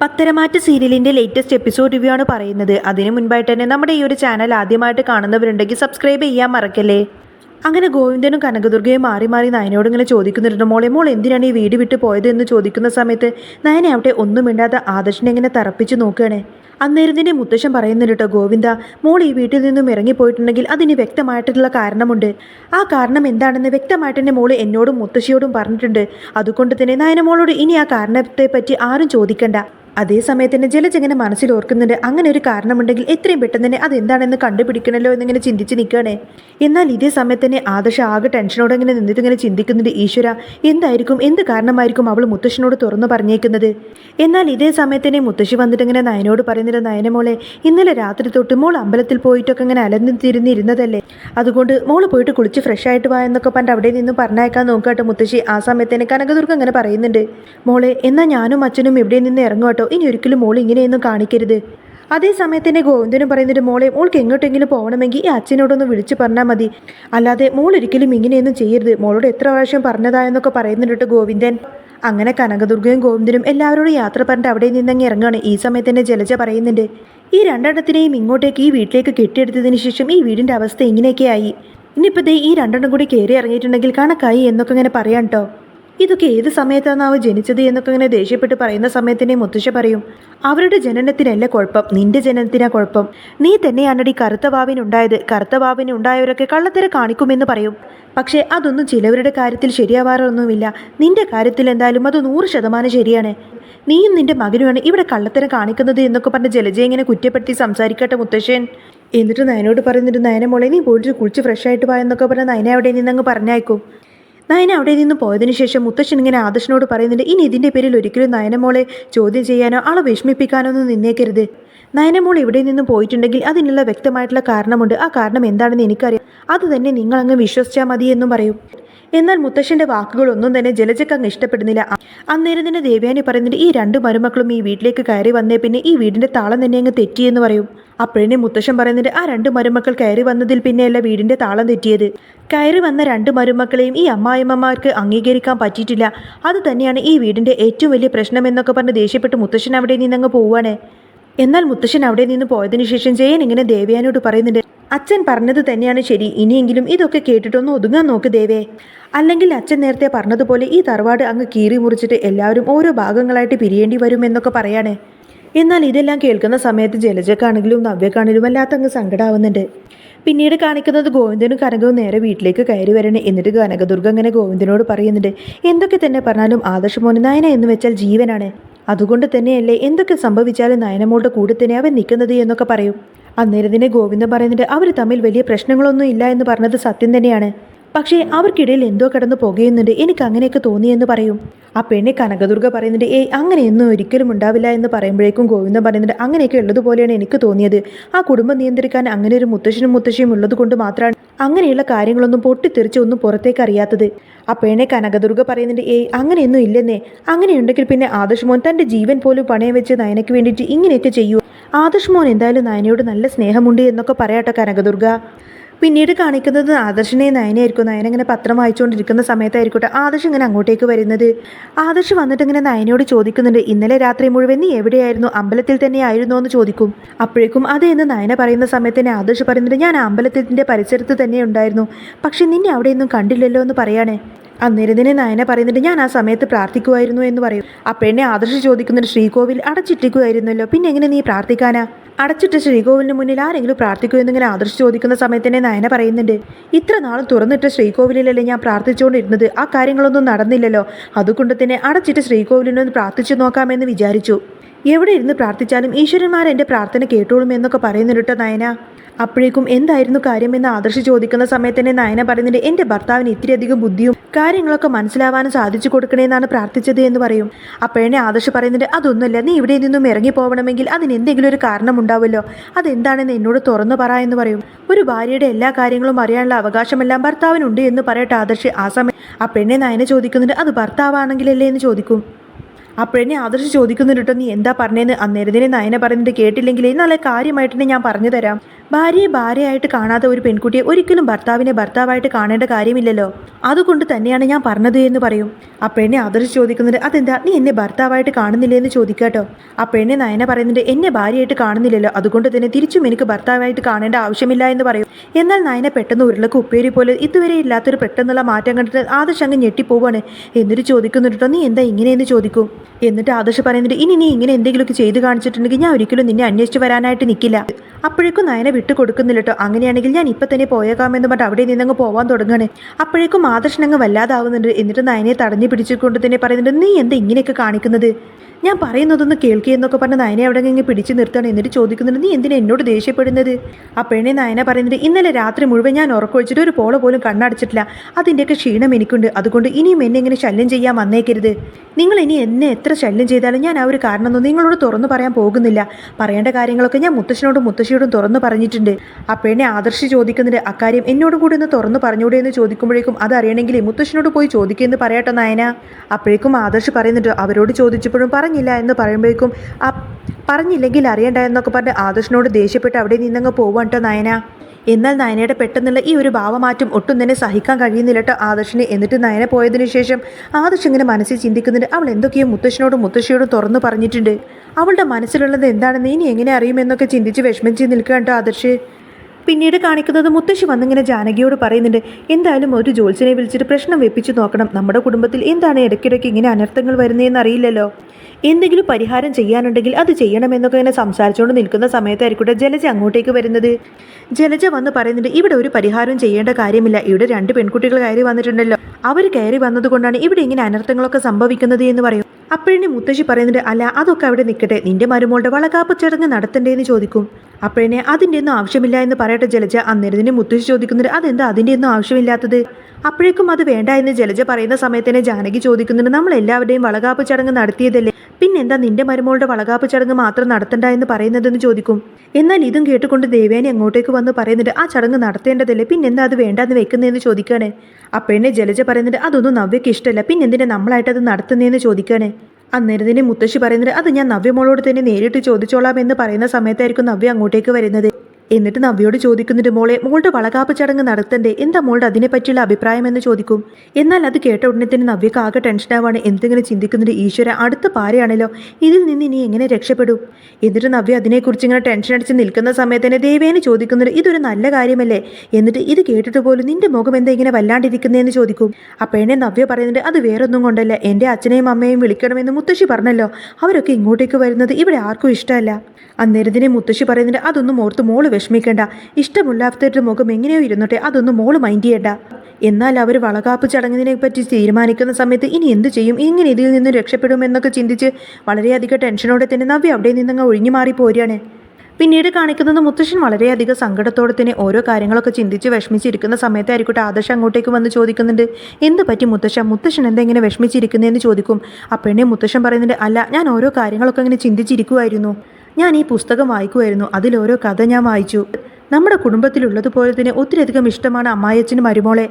പത്തരമാറ്റ് സീരിയലിന്റെ latest episode review ആണ് പറയുന്നത്. അതിനു മുൻപായിട്ട് തന്നെ നമ്മുടെ ഈ ഒരു ചാനൽ ആദ്യമായിട്ട് കാണുന്നവരുണ്ടെങ്കിൽ സബ്സ്ക്രൈബ് ചെയ്യാൻ മറക്കല്ലേ? അങ്ങനെ ഗോവിന്ദനും കനകദുർഗയും മാറി മാറി നയനോട് ഇങ്ങനെ ചോദിക്കുന്നുണ്ട്. മോളെ മോൾ എന്തിനാണ് ഈ വീട് വിട്ട് പോയത് എന്ന് ചോദിക്കുന്ന സമയത്ത് നയനെ അവിടെ ഒന്നും മിണ്ടാതെ ആദർശിനെ ഇങ്ങനെ തറപ്പിച്ച് നോക്കുകയാണ്. അന്നേരത്തിന്റെ മുത്തശ്ശൻ പറയുന്നുണ്ട് കേട്ടോ ഗോവിന്ദ മോൾ ഈ വീട്ടിൽ നിന്നും ഇറങ്ങിപ്പോയിട്ടുണ്ടെങ്കിൽ അതിന് വ്യക്തമായിട്ടുള്ള കാരണമുണ്ട്. ആ കാരണം എന്താണെന്ന് വ്യക്തമായിട്ട് തന്നെ മോൾ എന്നോടും മുത്തശ്ശിയോടും പറഞ്ഞിട്ടുണ്ട്. അതുകൊണ്ട് തന്നെ നയന മോളോട് ഇനി ആ കാരണത്തെപ്പറ്റി ആരും ചോദിക്കണ്ട. അതേ സമയത്ത് തന്നെ ജലജ് ഇങ്ങനെ മനസ്സിൽ ഓർക്കുന്നുണ്ട്. അങ്ങനെ ഒരു കാരണമുണ്ടെങ്കിൽ എത്രയും പെട്ടെന്ന് തന്നെ അതെന്താണെന്ന് കണ്ടുപിടിക്കണല്ലോ എന്നിങ്ങനെ ചിന്തിച്ച് നിൽക്കുകയാണേ. എന്നാൽ ഇതേ സമയത്ത് തന്നെ ആദർശ ആകെ ടെൻഷനോടെ ഇങ്ങനെ നിന്നിട്ട് ഇങ്ങനെ ചിന്തിക്കുന്നുണ്ട്. ഈശ്വര എന്തായിരിക്കും? എന്ത് കാരണമായിരിക്കും അവൾ മുത്തശ്ശനോട് തുറന്നു പറഞ്ഞേക്കുന്നത്? എന്നാൽ ഇതേ സമയത്ത് തന്നെ മുത്തശ്ശി വന്നിട്ട് ഇങ്ങനെ നയനോട് പറയുന്നില്ല നയന മോളെ ഇന്നലെ രാത്രി തൊട്ട് മോൾ അമ്പലത്തിൽ പോയിട്ടൊക്കെ ഇങ്ങനെ അലഞ്ഞു തിരിഞ്ഞിരുന്നതല്ലേ അതുകൊണ്ട് മോൾ പോയിട്ട് കുളിച്ച് ഫ്രഷ് ആയിട്ട് വാ എന്നൊക്കെ പറഞ്ഞിട്ട് അവിടെ നിന്ന് പറഞ്ഞേക്കാൻ നോക്കാട്ടോ മുത്തശ്ശി. ആ സമയത്ത് തന്നെ കനകദുർഗ അങ്ങനെ പറയുന്നുണ്ട് മോളെ എന്നാൽ ഞാനും അച്ഛനും ഇവിടെ നിന്ന് ഇറങ്ങും ഇനി ഒരിക്കലും മോൾ ഇങ്ങനെയൊന്നും കാണിക്കരുത്. അതേ സമയത്ത് തന്നെ ഗോവിന്ദനും പറയുന്നൊരു മോളെ മോൾക്ക് എങ്ങോട്ടെങ്കിലും പോകണമെങ്കിൽ ഈ അച്ഛനോടൊന്ന് വിളിച്ച് പറഞ്ഞാൽ മതി. അല്ലാതെ മോൾ ഒരിക്കലും ഇങ്ങനെയൊന്നും ചെയ്യരുത്. മോളോട് എത്ര പ്രാവശ്യം പറഞ്ഞതായെന്നൊക്കെ പറയുന്നുണ്ട് ഗോവിന്ദൻ. അങ്ങനെ കനകദുർഗയും ഗോവിന്ദനും എല്ലാവരോടും യാത്ര പറഞ്ഞിട്ട് അവിടെ നിന്നങ്ങ് ഇറങ്ങുകയാണ് ഈ സമയത്ത് തന്നെ ജലജ പറയുന്നുണ്ട് ഈ രണ്ടെണ്ണത്തിനെയും ഇങ്ങോട്ടേക്ക് ഈ വീട്ടിലേക്ക് കെട്ടിയെടുത്തതിന് ശേഷം ഈ വീടിന്റെ അവസ്ഥ ഇങ്ങനെയൊക്കെ ആയി ഇനിയിപ്പോൾ ദേ ഈ രണ്ടെണ്ണം കൂടി കയറി ഇറങ്ങിയിട്ടുണ്ടെങ്കിൽ കണക്കായി എന്നൊക്കെ ഇങ്ങനെ പറയാം കേട്ടോ ഇതൊക്കെ ഏത് സമയത്താണ് അവ ജനിച്ചത് എന്നൊക്കെ ഇങ്ങനെ ദേഷ്യപ്പെട്ട് പറയുന്ന സമയത്തിനെ മുത്തശ്ശ പറയും. അവരുടെ ജനനത്തിനല്ല കുഴപ്പം. നിന്റെ ജനനത്തിനാ കുഴപ്പം. നീ തന്നെയാണടി കറുത്ത വാവിനുണ്ടായത്. കറുത്ത വാവിനുണ്ടായവരൊക്കെ കള്ളത്തര കാണിക്കുമെന്ന് പറയും. പക്ഷേ അതൊന്നും ചിലവരുടെ കാര്യത്തിൽ ശരിയാവാറൊന്നുമില്ല. നിന്റെ കാര്യത്തിൽ എന്തായാലും അത് നൂറ് ശതമാനം ശരിയാണ്. നീയും നിന്റെ മകനുമാണ് ഇവിടെ കള്ളത്തരം കാണിക്കുന്നത് എന്നൊക്കെ പറഞ്ഞ് ജലജയെ ഇങ്ങനെ കുറ്റപ്പെടുത്തി സംസാരിക്കട്ടെ മുത്തശ്ശൻ. എന്നിട്ട് നയനോട് പറയുന്നിട്ട് നയന മോളെ നീ പോയിട്ട് കുളിച്ച് ഫ്രഷ് ആയിട്ട് പോയെന്നൊക്കെ പറഞ്ഞാൽ പറഞ്ഞ് നയനെ അവിടെ നിന്നങ്ങ് പറഞ്ഞയക്കും. നയന അവിടെ നിന്ന് പോയതിനു ശേഷം മുത്തശ്ശൻ ഇങ്ങനെ ആദർശനോട് പറയുന്നുണ്ട് ഇനി ഇതിന്റെ പേരിൽ ഒരിക്കലും നയനമോളെ ചോദ്യം ചെയ്യാനോ ആളെ വിഷമിപ്പിക്കാനോ ഒന്നും നിന്നേക്കരുത്. നയനമോൾ ഇവിടെ നിന്ന് പോയിട്ടുണ്ടെങ്കിൽ അതിനുള്ള വ്യക്തമായിട്ടുള്ള കാരണമുണ്ട്. ആ കാരണം എന്താണെന്ന് എനിക്കറിയാം. അത് തന്നെ നിങ്ങൾ അങ്ങ് വിശ്വസിച്ചാൽ മതി എന്നും പറയും. എന്നാൽ മുത്തശ്ശന്റെ വാക്കുകളൊന്നും തന്നെ ജലജക്ക് അങ്ങ് ഇഷ്ടപ്പെടുന്നില്ല. അന്നേരം തന്നെ ദേവയാനി പറയുന്നുണ്ട് ഈ രണ്ട് മരുമക്കളും ഈ വീട്ടിലേക്ക് കയറി വന്നേ പിന്നെ ഈ വീടിന്റെ താളം തന്നെ അങ്ങ് തെറ്റിയെന്ന് പറയും. അപ്പോഴേ മുത്തശ്ശൻ പറയുന്നുണ്ട് ആ രണ്ട് മരുമക്കൾ കയറി വന്നതിൽ പിന്നെയല്ല വീടിന്റെ താളം തെറ്റിയത്. കയറി വന്ന രണ്ട് മരുമക്കളെയും ഈ അമ്മായിമ്മമാർക്ക് അംഗീകരിക്കാൻ പറ്റിയിട്ടില്ല. അത് തന്നെയാണ് ഈ വീടിന്റെ ഏറ്റവും വലിയ പ്രശ്നം എന്നൊക്കെ പറഞ്ഞ് ദേഷ്യപ്പെട്ട് മുത്തശ്ശൻ അവിടെ നിന്നങ്ങ് പോവാണ്. എന്നാൽ മുത്തശ്ശൻ അവിടെ നിന്ന് പോയതിനു ശേഷം ജയൻ ഇങ്ങനെ ദേവയാനോട് പറയുന്നുണ്ട് അച്ഛൻ പറഞ്ഞത് തന്നെയാണ് ശരി. ഇനിയെങ്കിലും ഇതൊക്കെ കേട്ടിട്ടൊന്ന് ഒതുങ്ങാൻ നോക്ക് ദേവേ. അല്ലെങ്കിൽ അച്ഛൻ നേരത്തെ പറഞ്ഞതുപോലെ ഈ തറവാട് അങ്ങ് കീറി മുറിച്ചിട്ട് എല്ലാവരും ഓരോ ഭാഗങ്ങളായിട്ട് പിരിയേണ്ടി വരുമെന്നൊക്കെ പറയാണ്. എന്നാൽ ഇതെല്ലാം കേൾക്കുന്ന സമയത്ത് ജലജക്കാണെങ്കിലും നവ്യക്കാണെങ്കിലും വല്ലാത്ത അങ്ങ് സങ്കടമാവുന്നുണ്ട് പിന്നീട് കാണിക്കുന്നത് ഗോവിന്ദനും കനകവും നേരെ വീട്ടിലേക്ക് കയറി വരണേ. എന്നിട്ട് കനകദുർഗ അങ്ങനെ ഗോവിന്ദനോട് പറയുന്നുണ്ട് എന്തൊക്കെ തന്നെ പറഞ്ഞാലും ആദർശമോന് നയന എന്ന് വെച്ചാൽ ജീവനാണ്. അതുകൊണ്ട് തന്നെയല്ലേ എന്തൊക്കെ സംഭവിച്ചാലും നയനമോളുടെ കൂടെ തന്നെ അവൻ നിൽക്കുന്നത് എന്നൊക്കെ പറയും. അന്നേരത്തിനെ ഗോവിന്ദൻ പറയുന്നുണ്ട് അവർ തമ്മിൽ വലിയ പ്രശ്നങ്ങളൊന്നും ഇല്ല എന്ന് പറഞ്ഞത് സത്യം തന്നെയാണ്. പക്ഷേ അവർക്കിടയിൽ എന്തോ കടന്നു പുകയുന്നുണ്ട് എനിക്ക് അങ്ങനെയൊക്കെ തോന്നിയെന്ന് പറയും. ആ പെണ്ണെ കനകദുർഗ പറയുന്നുണ്ട് ഏയ് അങ്ങനെയൊന്നും ഒരിക്കലും ഉണ്ടാവില്ല എന്ന് പറയുമ്പോഴേക്കും ഗോവിന്ദൻ പറയുന്നുണ്ട് അങ്ങനെയൊക്കെ ഉള്ളതുപോലെയാണ് എനിക്ക് തോന്നിയത്. ആ കുടുംബം നിയന്ത്രിക്കാൻ അങ്ങനെ ഒരു മുത്തശ്ശനും മുത്തശ്ശിയും ഉള്ളത് കൊണ്ട് മാത്രമാണ് അങ്ങനെയുള്ള കാര്യങ്ങളൊന്നും പൊട്ടിത്തെറിച്ച് ഒന്നും പുറത്തേക്ക് അറിയാത്തത്. ആ പെണ്ണെ കനകദുർഗ പറയുന്നുണ്ട് ഏയ് അങ്ങനെയൊന്നും ഇല്ലെന്നേ. അങ്ങനെയുണ്ടെങ്കിൽ പിന്നെ ആദർശ് മോൻ ജീവൻ പോലും പണയം വെച്ച് നയനയ്ക്ക് വേണ്ടിയിട്ട് ഇങ്ങനെയൊക്കെ ചെയ്യൂ. ആദർശ് മോൻ എന്തായാലും നയനയോട് നല്ല സ്നേഹമുണ്ട് എന്നൊക്കെ പറയാട്ടോ കനകദുർഗ. പിന്നീട് കാണിക്കുന്നത് ആദർശിനെ നയനായിരിക്കും നയന ഇങ്ങനെ പത്രം വായിച്ചുകൊണ്ടിരിക്കുന്ന സമയത്തായിരിക്കട്ടെ ആദർശ് ഇങ്ങനെ അങ്ങോട്ടേക്ക് വരുന്നത്. ആദർശ് വന്നിട്ട് ഇങ്ങനെ നയനോട് ചോദിക്കുന്നുണ്ട് ഇന്നലെ രാത്രി മുഴുവൻ നീ എവിടെയായിരുന്നു? അമ്പലത്തിൽ തന്നെ ആയിരുന്നോ എന്ന് ചോദിക്കും. അപ്പോഴേക്കും അതേ എന്ന് നയന പറയുന്ന സമയത്ത് തന്നെ ആദർശ് പറയുന്നുണ്ട് ഞാൻ അമ്പലത്തിന്റെ പരിസരത്ത് തന്നെ ഉണ്ടായിരുന്നു. പക്ഷേ നിന്നെ അവിടെയൊന്നും കണ്ടില്ലല്ലോ എന്ന് പറയാണേ. അന്നേരത്തിനെ നയന പറയുന്നുണ്ട് ഞാൻ ആ സമയത്ത് പ്രാർത്ഥിക്കുമായിരുന്നു എന്ന് പറയും. അപ്പോഴെന്നെ ആദർശ് ചോദിക്കുന്നുണ്ട് ശ്രീകോവിൽ അടച്ചിട്ടിക്കുമായിരുന്നല്ലോ പിന്നെ എങ്ങനെ നീ പ്രാർത്ഥിക്കാനാ? അടച്ചിട്ട ശ്രീകോവിലിന് മുന്നിൽ ആരെങ്കിലും പ്രാർത്ഥിക്കൂ എന്നിങ്ങനെ ആദർശ് ചോദിക്കുന്ന സമയത്ത് തന്നെ നയന പറയുന്നുണ്ട്. ഇത്ര നാളും തുറന്നിട്ട ശ്രീകോവിലല്ലേ ഞാൻ പ്രാർത്ഥിച്ചുകൊണ്ടിരുന്നത്? ആ കാര്യങ്ങളൊന്നും നടന്നില്ലല്ലോ. അതുകൊണ്ട് തന്നെ അടച്ചിട്ട ശ്രീകോവിലിനൊന്ന് പ്രാർത്ഥിച്ചു നോക്കാമെന്ന് വിചാരിച്ചു. എവിടെ ഇരുന്ന് പ്രാർത്ഥിച്ചാലും ഈശ്വരന്മാർ എന്റെ പ്രാർത്ഥന കേട്ടോളും എന്നൊക്കെ പറയുന്നുണ്ട് നയന. അപ്പോഴേക്കും എന്തായിരുന്നു കാര്യമെന്ന് ആദർശി ചോദിക്കുന്ന സമയത്ത് തന്നെ നയന പറയുന്നുണ്ട് എന്റെ ഭർത്താവിന് ഇത്രയധികം ബുദ്ധിയും കാര്യങ്ങളൊക്കെ മനസ്സിലാവാനും സാധിച്ചു കൊടുക്കണേന്നാണ് പ്രാർത്ഥിച്ചത് എന്ന് പറയും. അപ്പോഴേ ആദർശ് പറയുന്നുണ്ട് അതൊന്നുമല്ല നീ ഇവിടെ നിന്നും ഇറങ്ങി പോകണമെങ്കിൽ അതിന് എന്തെങ്കിലും ഒരു കാരണം ഉണ്ടാവുമല്ലോ. അതെന്താണെന്ന് എന്നോട് തുറന്നു പറ എന്ന് പറയും. ഒരു ഭാര്യയുടെ എല്ലാ കാര്യങ്ങളും അറിയാനുള്ള അവകാശമെല്ലാം ഭർത്താവിനുണ്ട് എന്ന് പറയട്ടെ ആദർശ് ആ സമയം. അപ്പോഴേ നയന ചോദിക്കുന്നുണ്ട് അത് ഭർത്താവാണെങ്കിലല്ലേ? എന്ന് ചോദിക്കും. അപ്പോഴെന്നെ ആദർശ് ചോദിക്കുന്നുണ്ട് കേട്ടോ നീ എന്താ പറഞ്ഞതെന്ന് അന്നേരത്തിനെ നയന പറയുന്നത് കേട്ടില്ലെങ്കിൽ നല്ല കാര്യമായിട്ട് ഞാൻ പറഞ്ഞു തരാം. ഭാര്യയെ ഭാര്യയായിട്ട് കാണാത്ത ഒരു പെൺകുട്ടിയെ ഒരിക്കലും ഭർത്താവിനെ ഭർത്താവായിട്ട് കാണേണ്ട കാര്യമില്ലല്ലോ. അതുകൊണ്ട് തന്നെയാണ് ഞാൻ പറഞ്ഞത് എന്ന് പറയും. അപ്പോഴെന്നെ ആദർശ് ചോദിക്കുന്നുണ്ട് അതെന്താ? നീ എന്നെ ഭർത്താവായിട്ട് കാണുന്നില്ലേ എന്ന് ചോദിക്കാട്ടോ പെണ്ണെ നയന പറയുന്നുണ്ട് എന്നെ ഭാര്യയായിട്ട് കാണുന്നില്ലല്ലോ. അതുകൊണ്ട് തന്നെ തിരിച്ചും എനിക്ക് ഭർത്താവായിട്ട് കാണേണ്ട ആവശ്യമില്ല എന്ന് പറയും. എന്നാൽ നയന പെട്ടെന്ന് ഉരുളക്ക് ഉപ്പേരി പോലെ ഇതുവരെ ഇല്ലാത്തൊരു പെട്ടെന്നുള്ള മാറ്റം കണ്ടിട്ട് ആദർശ് അങ്ങ് ഞെട്ടിപ്പോവാണ്. എന്നിട്ട് ചോദിക്കുന്നുണ്ടോ നീ എന്താ ഇങ്ങനെയെന്ന് ചോദിക്കും? എന്നിട്ട് ആദർശ് പറയുന്നുണ്ട് ഇനി നീ ഇങ്ങനെ എന്തെങ്കിലുമൊക്കെ ചെയ്തു കാണിച്ചിട്ടുണ്ടെങ്കിൽ ഞാൻ ഒരിക്കലും നിന്നെ അന്വേഷിച്ച് വരാനായിട്ട് നിൽക്കില്ല അപ്പോഴേക്കും നയനെ വിട്ടു കൊടുക്കുന്നില്ല കേട്ടോ അങ്ങനെയാണെങ്കിൽ ഞാൻ ഇപ്പം തന്നെ പോയേക്കാമെന്ന് പറഞ്ഞിട്ട് അവിടെ നിന്നങ്ങ് പോവാൻ തുടങ്ങണേ അപ്പോഴേക്കും ആദർശൻ അങ്ങ് വല്ലാതാവുന്നുണ്ട്. എന്നിട്ട് നയനെ തടഞ്ഞു പിടിച്ചുകൊണ്ട് തന്നെ പറയുന്നുണ്ട് നീ എന്താ ഇങ്ങനെയൊക്കെ കാണിക്കുന്നത്? ഞാൻ പറയുന്നതൊന്ന് കേൾക്കുക എന്നൊക്കെ പറഞ്ഞ് നയനെ അവിടെ ഇങ്ങനെ പിടിച്ചു നിർത്തണം എന്നിട്ട് ചോദിക്കുന്നുണ്ട് നീ എന്തിനാ എന്നോട് ദേഷ്യപ്പെടുന്നത്? അപ്പോഴേ നയന പറയുന്നത് ഇന്നലെ രാത്രി മുഴുവൻ ഞാൻ ഉറക്കൊഴിച്ചിട്ട് ഒരു പോള പോലും കണ്ണടച്ചിട്ടില്ല. അതിന്റെയൊക്കെ ക്ഷീണം എനിക്കുണ്ട്. അതുകൊണ്ട് ഇനിയും എന്നെ ഇങ്ങനെ ശല്യം ചെയ്യാൻ വന്നേക്കരുത്. നിങ്ങൾ ഇനി എന്നെ എത്ര ശല്യം ചെയ്താലും ഞാൻ ആ ഒരു കാരണമൊന്നും നിങ്ങളോട് തുറന്നു പറയാൻ പോകുന്നില്ല. പറയേണ്ട കാര്യങ്ങളൊക്കെ ഞാൻ മുത്തശ്ശനോടും മുത്തശ്ശിയോടും തുറന്നു പറഞ്ഞിട്ടുണ്ട്. അപ്പോഴേ ആദർശി ചോദിക്കുന്നുണ്ട് അക്കാര്യം എന്നോടും കൂടി ഒന്ന് തുറന്നു പറഞ്ഞൂടെ എന്ന് ചോദിക്കുമ്പോഴേക്കും അത് അറിയണമെങ്കിൽ മുത്തശ്ശനോട് പോയി ചോദിക്കുമെന്ന് പറയാട്ടോ നായന. അപ്പോഴേക്കും ആദർശ് പറയുന്നുണ്ട് അവരോട് ചോദിച്ചപ്പോഴും പറഞ്ഞില്ല എന്ന് പറയുമ്പോഴേക്കും പറഞ്ഞില്ലെങ്കിൽ അറിയണ്ട എന്നൊക്കെ പറഞ്ഞ് ആദർശിനോട് ദേഷ്യപ്പെട്ട് അവിടെ നിന്നങ്ങ് പോവാൻ കേട്ടോ നയന. എന്നാൽ നയനയുടെ പെട്ടെന്നുള്ള ഈ ഒരു ഭാവമാറ്റം ഒട്ടും തന്നെ സഹിക്കാൻ കഴിയുന്നില്ലട്ടോ ആദർശിന്. എന്നിട്ട് നയന പോയതിനു ശേഷം ആദർശ് ഇങ്ങനെ മനസ്സിൽ ചിന്തിക്കുന്നുണ്ട് അവൾ എന്തൊക്കെയോ മുത്തശ്ശനോടും മുത്തശ്ശിയോടും തുറന്നു പറഞ്ഞിട്ടുണ്ട്. അവളുടെ മനസ്സിലുള്ളത് എന്താണെന്ന് ഇനി എങ്ങനെ അറിയുമെന്നൊക്കെ ചിന്തിച്ച് വിഷമിച്ച് നിൽക്കുക കേട്ടോ ആദർശ്. പിന്നീട് കാണിക്കുന്നത് മുത്തശ്ശി വന്നിങ്ങനെ ജാനകിയോട് പറയുന്നുണ്ട് എന്തായാലും ഒരു ജോത്സ്യനെ വിളിച്ചിട്ട് പ്രശ്നം വെപ്പിച്ച് നോക്കണം. നമ്മുടെ കുടുംബത്തിൽ എന്താണ് ഇടയ്ക്കിടയ്ക്ക് ഇങ്ങനെ അനർത്ഥങ്ങൾ വരുന്നതെന്ന് അറിയില്ലല്ലോ. എന്തെങ്കിലും പരിഹാരം ചെയ്യാനുണ്ടെങ്കിൽ അത് ചെയ്യണമെന്നൊക്കെ ഇങ്ങനെ സംസാരിച്ചുകൊണ്ട് നിൽക്കുന്ന സമയത്തായിരിക്കട്ടെ ജലജ അങ്ങോട്ടേക്ക് വരുന്നത്. ജലജ വന്ന് പറയുന്നുണ്ട് ഇവിടെ ഒരു പരിഹാരം ചെയ്യേണ്ട കാര്യമില്ല. ഇവിടെ രണ്ട് പെൺകുട്ടികൾ കയറി വന്നിട്ടുണ്ടല്ലോ. അവർ കയറി വന്നതുകൊണ്ടാണ് ഇവിടെ ഇങ്ങനെ അനർത്ഥങ്ങളൊക്കെ സംഭവിക്കുന്നത് എന്ന് പറയും. അപ്പോഴേ മുത്തശ്ശി പറയുന്നുണ്ട് അല്ല അതൊക്കെ അവിടെ നിൽക്കട്ടെ. നിന്റെ മരുമോളുടെ വളകാപ്പ് ചടങ്ങ് നടത്തണ്ടേന്ന് ചോദിക്കും. അപ്പഴിനെ അതിന്റെ ഒന്നും ആവശ്യമില്ല എന്ന് പറയട്ടെ ജലജ. അന്നേരത്തിന് മുത്തശ്ശി ചോദിക്കുന്നുണ്ട് അതെന്താ അതിന്റെ ഒന്നും ആവശ്യമില്ലാത്തത്? അപ്പോഴേക്കും അത് വേണ്ട എന്ന് ജലജ പറയുന്ന സമയത്തന്നെ ജാനകി ചോദിക്കുന്നുണ്ട് നമ്മൾ എല്ലാവരുടെയും വളകാപ്പ് ചടങ്ങ് നടത്തിയതല്ലേ? പിന്നെന്താ നിന്റെ മരുമോളുടെ വളകാപ്പ് ചടങ്ങ് മാത്രം നടത്തണ്ട എന്ന് പറയുന്നതെന്ന് ചോദിക്കും. എന്നാൽ ഇതും കേട്ടുകൊണ്ട് ദേവേനെ അങ്ങോട്ടേക്ക് വന്ന് പറയുന്നുണ്ട് ആ ചടങ്ങ് നടത്തേണ്ടതല്ലേ? പിന്നെന്താ അത് വേണ്ടെന്ന് വെക്കുന്നതെന്ന് ചോദിക്കുകയാണ് അപ്പോഴേ ജലജ പറയുന്നുണ്ട് അതൊന്നും നവ്യക്ക് ഇഷ്ടമല്ല. പിന്നെന്തിനെ നമ്മളായിട്ട് അത് നടത്തുന്നതെന്ന് ചോദിക്കുകയാണ് അന്നേരത്തിന് മുത്തശ്ശി പറയുന്നത് അത് ഞാൻ നവ്യമോളോട് തന്നെ നേരിട്ട് ചോദിച്ചോളാം എന്ന് പറയുന്ന സമയത്തായിരിക്കും നവ്യ അങ്ങോട്ടേക്ക് വരുന്നത്. എന്നിട്ട് നവ്യോട് ചോദിക്കുന്നുണ്ട് മോളെ മോളുടെ വളകാപ്പ് ചടങ്ങ് നടത്തണ്ടേ? എന്താ മോളുടെ അതിനെപ്പറ്റിയുള്ള അഭിപ്രായം എന്ന് ചോദിക്കും? എന്നാൽ അത് കേട്ട ഉടനെ തന്നെ നവ്യക്ക് ആകെ ടെൻഷനാവാണ് എന്തെങ്കിലും ചിന്തിക്കുന്നുണ്ട് ഈശ്വര അടുത്ത പാരയാണല്ലോ. ഇതിൽ നിന്ന് ഇനി എങ്ങനെ രക്ഷപ്പെടും? എന്നിട്ട് നവ്യ അതിനെക്കുറിച്ച് ഇങ്ങനെ ടെൻഷൻ അടിച്ച് നിൽക്കുന്ന സമയത്ത് തന്നെ ദേവേനെ ചോദിക്കുന്നുണ്ട് ഇതൊരു നല്ല കാര്യമല്ലേ? എന്നിട്ട് ഇത് കേട്ടിട്ട് പോലും നിന്റെ മുഖം എന്താ ഇങ്ങനെ വല്ലാണ്ടിരിക്കുന്നതെന്ന് ചോദിക്കും? അപ്പോഴേ നവ്യ പറയുന്നുണ്ട് അത് വേറൊന്നും കൊണ്ടല്ല. എന്റെ അച്ഛനെയും അമ്മയും വിളിക്കണമെന്ന് മുത്തശ്ശി പറഞ്ഞല്ലോ. അവരൊക്കെ ഇങ്ങോട്ടേക്ക് വരുന്നത് ഇവിടെ ആർക്കും ഇഷ്ടമല്ല. അന്നേരത്തിനെ മുത്തശ്ശി പറയുന്നുണ്ട് അതൊന്നും ഓർത്ത് മോൾ വിഷമിക്കണ്ട. ഇഷ്ടമില്ലാത്തവരുടെ മുഖം എങ്ങനെയോ ഇരുന്നോട്ടെ അതൊന്നും മോൾ മൈൻഡ് ചെയ്യണ്ട. എന്നാൽ അവർ വളകാപ്പ് ചടങ്ങിനെ പറ്റി തീരുമാനിക്കുന്ന സമയത്ത് ഇനി എന്ത് ചെയ്യും? എങ്ങനെ ഇതിൽ നിന്ന് രക്ഷപ്പെടുമെന്നൊക്കെ ചിന്തിച്ച് വളരെയധികം ടെൻഷനോടെ തന്നെ നവ്യ അവിടെ നിന്നങ്ങ് ഒഴിഞ്ഞു മാറി പോരുകയാണ്. പിന്നീട് കാണിക്കുന്നത് മുത്തശ്ശൻ വളരെയധികം സങ്കടത്തോടെ തന്നെ ഓരോ കാര്യങ്ങളൊക്കെ ചിന്തിച്ച് വിഷമിച്ചിരിക്കുന്ന സമയത്തായിരിക്കട്ടെ ആദർശം അങ്ങോട്ടേക്ക് വന്ന് ചോദിക്കുന്നുണ്ട്. എന്ത് പറ്റി മുത്തശ്ശൻ മുത്തശ്ശൻ എന്താ ഇങ്ങനെ വിഷമിച്ചിരിക്കുന്നതെന്ന് ചോദിക്കും. അപ്പോഴേ മുത്തശ്ശൻ പറയുന്നുണ്ട് അല്ല ഞാൻ ഓരോ കാര്യങ്ങളൊക്കെ ഇങ്ങനെ ചിന്തിച്ചിരിക്കുമായിരുന്നു ഞാൻ ഈ പുസ്തകം വായിക്കുമായിരുന്നു അതിലോരോ കഥ ഞാൻ വായിച്ചു. നമ്മുടെ കുടുംബത്തിലുള്ളതുപോലെ തന്നെ ഒത്തിരിയധികം ഇഷ്ടമാണ് അമ്മായിയച്ചനും മരുമോളെ.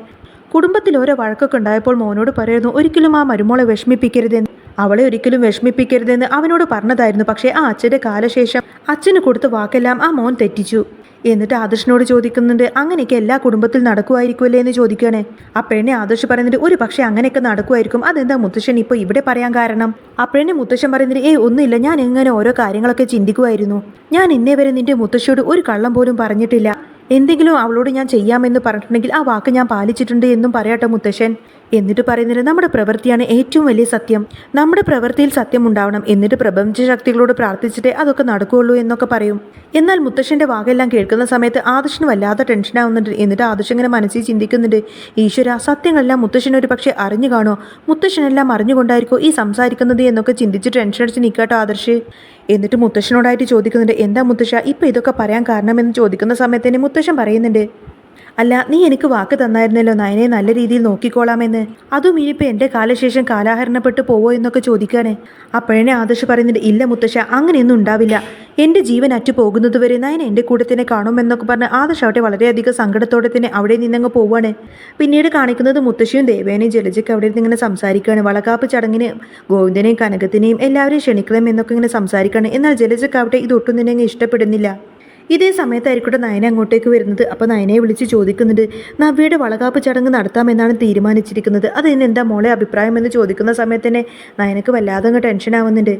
കുടുംബത്തിൽ ഓരോ വഴക്കൊക്കെ ഉണ്ടായപ്പോൾ മോനോട് പറയുന്നു ഒരിക്കലും ആ മരുമോളെ വിഷമിപ്പിക്കരുതെന്ന്. അവളെ ഒരിക്കലും വിഷമിപ്പിക്കരുതെന്ന് അവനോട് പറഞ്ഞതായിരുന്നു. പക്ഷേ ആ അച്ഛന്റെ കാലശേഷം അച്ഛന് കൊടുത്ത വാക്കെല്ലാം ആ മോൻ തെറ്റിച്ചു. എന്നിട്ട് ആദർശിനോട് ചോദിക്കുന്നുണ്ട് അങ്ങനെയൊക്കെ എല്ലാ കുടുംബത്തിൽ നടക്കുമായിരിക്കുമല്ലേ? എന്ന് ചോദിക്കുകയാണ്. അപ്പോഴേ ആദർശ് പറയുന്നുണ്ട് ഒരു പക്ഷേ അങ്ങനെയൊക്കെ നടക്കുമായിരിക്കും. അതെന്താ മുത്തശ്ശൻ ഇപ്പോൾ ഇവിടെ പറയാൻ കാരണം? അപ്പോഴേ മുത്തശ്ശൻ പറയുന്നത് ഏ ഒന്നുമില്ല. ഞാൻ എങ്ങനെ ഓരോ കാര്യങ്ങളൊക്കെ ചിന്തിക്കുമായിരുന്നു. ഞാൻ ഇന്നേ വരെ നിന്റെ മുത്തശ്ശിയോട് ഒരു കള്ളം പോലും പറഞ്ഞിട്ടില്ല. എന്തെങ്കിലും അവളോട് ഞാൻ ചെയ്യാമെന്ന് പറഞ്ഞിട്ടുണ്ടെങ്കിൽ ആ വാക്ക് ഞാൻ പാലിച്ചിട്ടുണ്ട് എന്നും പറയാട്ടോ മുത്തശ്ശൻ. എന്നിട്ട് പറയുന്നത് നമ്മുടെ പ്രവൃത്തിയാണ് ഏറ്റവും വലിയ സത്യം. നമ്മുടെ പ്രവൃത്തിയിൽ സത്യം ഉണ്ടാവണം എന്നിട്ട് പ്രപഞ്ച ശക്തികളോട് പ്രാർത്ഥിച്ചിട്ടേ അതൊക്കെ നടക്കുകയുള്ളൂ എന്നൊക്കെ പറയും. എന്നാൽ മുത്തശ്ശന്റെ വാക്കെല്ലാം കേൾക്കുന്ന സമയത്ത് ആദർശന് വല്ലാതെ ടെൻഷനാവുന്നുണ്ട് എന്നിട്ട് ആദർശ് ഇങ്ങനെ മനസ്സിൽ ചിന്തിക്കുന്നുണ്ട്. ഈശ്വര സത്യങ്ങളെല്ലാം മുത്തശ്ശൻ ഒരു പക്ഷേ അറിഞ്ഞു കാണോ മുത്തശ്ശനെല്ലാം അറിഞ്ഞുകൊണ്ടായിരിക്കോ ഈ സംസാരിക്കുന്നത് എന്നൊക്കെ ചിന്തിച്ച് ടെൻഷൻ അടിച്ച് നിൽക്കാട്ടോ ആദർശ്. എന്നിട്ട് മുത്തശ്ശനോടായിട്ട് ചോദിക്കുന്നുണ്ട് എന്താ മുത്തശ്ശ ഇപ്പം ഇതൊക്കെ പറയാൻ കാരണം എന്ന് ചോദിക്കുന്ന സമയത്ത് തന്നെ മുത്തശ്ശൻ പറയുന്നുണ്ട് അല്ല നീ എനിക്ക് വാക്ക് തന്നായിരുന്നല്ലോ നയനെ നല്ല രീതിയിൽ നോക്കിക്കോളാമെന്ന്. അതും ഇനിയിപ്പോൾ എന്റെ കാലശേഷം കാലാഹരണപ്പെട്ട് പോവോ എന്നൊക്കെ ചോദിക്കാനേ അപ്പോഴേ ആദർശ് പറയുന്നുണ്ട് ഇല്ല മുത്തശ്ശ അങ്ങനെയൊന്നും ഉണ്ടാവില്ല. എന്റെ ജീവൻ അറ്റു പോകുന്നതുവരെ നയൻ എന്റെ കൂടെ തന്നെ കാണുമെന്നൊക്കെ പറഞ്ഞ് ആദർശ് അവിടെ വളരെയധികം സങ്കടത്തോടെ തന്നെ അവിടെ നിന്നങ്ങ് പോവാണ്. പിന്നീട് കാണിക്കുന്നത് മുത്തശ്ശിയും ദേവേനയും ജലജയ്ക്ക് അവിടെ നിന്ന് ഇങ്ങനെ സംസാരിക്കുകയാണ് വളകാപ്പ് ചടങ്ങിന് ഗോവിന്ദനെയും കനകത്തിനെയും എല്ലാവരെയും ക്ഷണിക്കണം എന്നൊക്കെ ഇങ്ങനെ സംസാരിക്കുകയാണ് എന്നാൽ ജലജയ്ക്ക് അവിടെ ഇതൊട്ടും തന്നെ ഇഷ്ടപ്പെടുന്നില്ല. ഇതേ സമയത്തായിരിക്കട്ടെ നയന അങ്ങോട്ടേക്ക് വരുന്നത്. അപ്പോൾ നയനയെ വിളിച്ച് ചോദിക്കുന്നുണ്ട് നവ്യയുടെ വളകാപ്പ് ചടങ്ങ് നടത്താമെന്നാണ് തീരുമാനിച്ചിരിക്കുന്നത്. അതിനെന്താ മോളെ അഭിപ്രായം എന്ന് ചോദിക്കുന്ന സമയത്ത് തന്നെ നയനക്ക് വല്ലാതെ അങ്ങ് ടെൻഷൻ ആവുന്നുണ്ട്.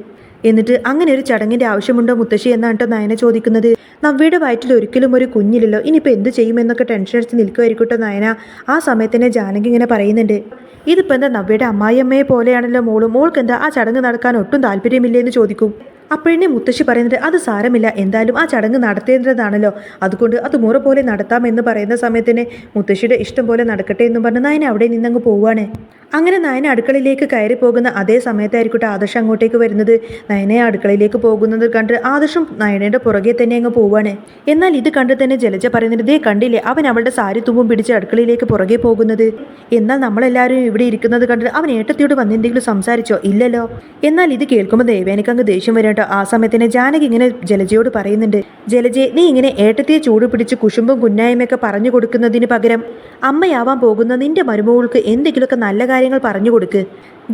എന്നിട്ട് അങ്ങനെ ഒരു ചടങ്ങിന്റെ ആവശ്യമുണ്ടോ മുത്തശ്ശി എന്നാണ് നയന ചോദിക്കുന്നത്. നവ്യയുടെ വയറ്റിൽ ഒരിക്കലും ഒരു കുഞ്ഞില്ലല്ലോ. ഇനിയിപ്പോൾ എന്ത് ചെയ്യുമെന്നൊക്കെ ടെൻഷൻ അടിച്ച് നിൽക്കുമായിരിക്കട്ടെ നയന. ആ സമയത്ത് തന്നെ ജാനകി ഇങ്ങനെ പറയുന്നുണ്ട് ഇതിപ്പോൾ എന്താ നവ്യയുടെ അമ്മായിയമ്മയെ പോലെയാണല്ലോ മോളും. മോൾക്ക് എന്താ ആ ചടങ്ങ് നടക്കാൻ ഒട്ടും താല്പര്യമില്ലേ? എന്ന് ചോദിക്കും. അപ്പോഴേ മുത്തശ്ശി പറയുന്നത് അത് സാരമില്ല എന്തായാലും ആ ചടങ്ങ് നടത്തേണ്ടതാണല്ലോ. അതുകൊണ്ട് അത് മുറ പോലെ നടത്താമെന്ന് പറയുന്ന സമയത്തിന് മുത്തശ്ശിയുടെ ഇഷ്ടം പോലെ നടക്കട്ടെ എന്നും പറഞ്ഞ് നയന അവിടെ നിന്നങ്ങ് പോവാണ്. അങ്ങനെ നയന അടുക്കളയിലേക്ക് കയറി പോകുന്ന അതേ സമയത്തായിരിക്കട്ടെ ആദർശം അങ്ങോട്ടേക്ക് വരുന്നത്. നയനെ അടുക്കളയിലേക്ക് പോകുന്നത് കണ്ട് ആദർശം നയനയുടെ പുറകെ തന്നെ അങ്ങ് പോവാണ്. എന്നാൽ ഇത് കണ്ട് തന്നെ ജലജ പറയുന്നത് ദേ കണ്ടില്ലേ അവൻ അവളുടെ സാരി തുമ്പും പിടിച്ച് അടുക്കളയിലേക്ക് പുറകെ പോകുന്നത്. എന്നാൽ നമ്മളെല്ലാവരും ഇവിടെ ഇരിക്കുന്നത് കണ്ട് അവൻ ഏട്ടത്തിയോട് വന്നെന്തെങ്കിലും സംസാരിച്ചോ? ഇല്ലല്ലോ. എന്നാൽ ഇത് കേൾക്കുമ്പോൾ ദേവേനക്ക് അങ്ങ് ദേഷ്യം വരട്ടോ ആ സമയത്തിന് ജാനകി ഇങ്ങനെ ജലജയോട് പറയുന്നുണ്ട് ജലജയെ നീ ഇങ്ങനെ ഏട്ടത്തിയെ ചൂട് പിടിച്ച് കുശുമ്പും കുന്നായ്മയൊക്കെ പറഞ്ഞു കൊടുക്കുന്നതിന് പകരം അമ്മയാവാൻ പോകുന്ന നിന്റെ മരുമകൾക്ക് എന്തെങ്കിലുമൊക്കെ നല്ല കാര്യങ്ങൾ പറഞ്ഞു കൊടുക്ക്.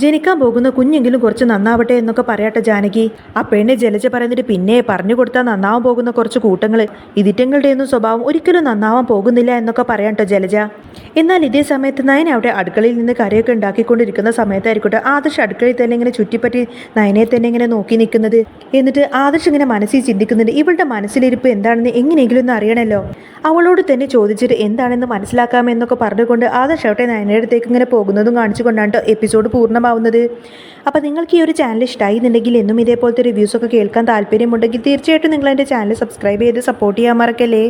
ജനിക്കാൻ പോകുന്ന കുഞ്ഞെങ്കിലും കുറച്ച് നന്നാവട്ടെ എന്നൊക്കെ പറയട്ടെ ജാനകി. ആ പെണ്ണെ ജലജ പറയുന്നിട്ട് പിന്നെ പറഞ്ഞു കൊടുത്താൽ നന്നാവാൻ പോകുന്ന കുറച്ച് കൂട്ടങ്ങൾ ഇതിറ്റങ്ങളുടെയൊന്നും സ്വഭാവം ഒരിക്കലും നന്നാവാൻ പോകുന്നില്ല എന്നൊക്കെ പറയാട്ടോ ജലജ. എന്നാൽ ഇതേ സമയത്ത് നയന അവിടെ അടുക്കളയിൽ നിന്ന് കറിയൊക്കെ ഉണ്ടാക്കിക്കൊണ്ടിരിക്കുന്ന സമയത്തായിരിക്കട്ടെ ആദർശ് അടുക്കളയിൽ തന്നെ ഇങ്ങനെ ചുറ്റിപ്പറ്റി നയനെ തന്നെ ഇങ്ങനെ നോക്കി നിൽക്കുന്നത്. എന്നിട്ട് ആദർശ് ഇങ്ങനെ മനസ്സിൽ ചിന്തിക്കുന്നുണ്ട്. ഇവളുടെ മനസ്സിലിരിപ്പ് എന്താണെന്ന് എങ്ങനെയെങ്കിലും ഒന്ന് അറിയണമല്ലോ അവളോട് തന്നെ ചോദിച്ചിട്ട് എന്താണെന്ന് മനസ്സിലാക്കാമെന്നൊക്കെ പറഞ്ഞുകൊണ്ട് ആദർശ് അവിടെ നയനയുടെ അടുത്തേക്ക് ഇങ്ങനെ പോകുന്നതും കാണിച്ചുകൊണ്ടാണ് എപ്പിസോഡ് പൂർണമാവുന്നത്. അപ്പോൾ നിങ്ങൾക്ക് ഈ ഒരു ചാനൽ ഇഷ്ടമായി എന്നുണ്ടെങ്കിൽ എന്നും ഇതേപോലത്തെ റിവ്യൂസൊക്കെ കേൾക്കാൻ താല്പര്യമുണ്ടെങ്കിൽ തീർച്ചയായിട്ടും നിങ്ങൾ എന്റെ ചാനൽ സബ്സ്ക്രൈബ് ചെയ്ത് സപ്പോർട്ട് ചെയ്യാൻ മറക്കല്ലേ?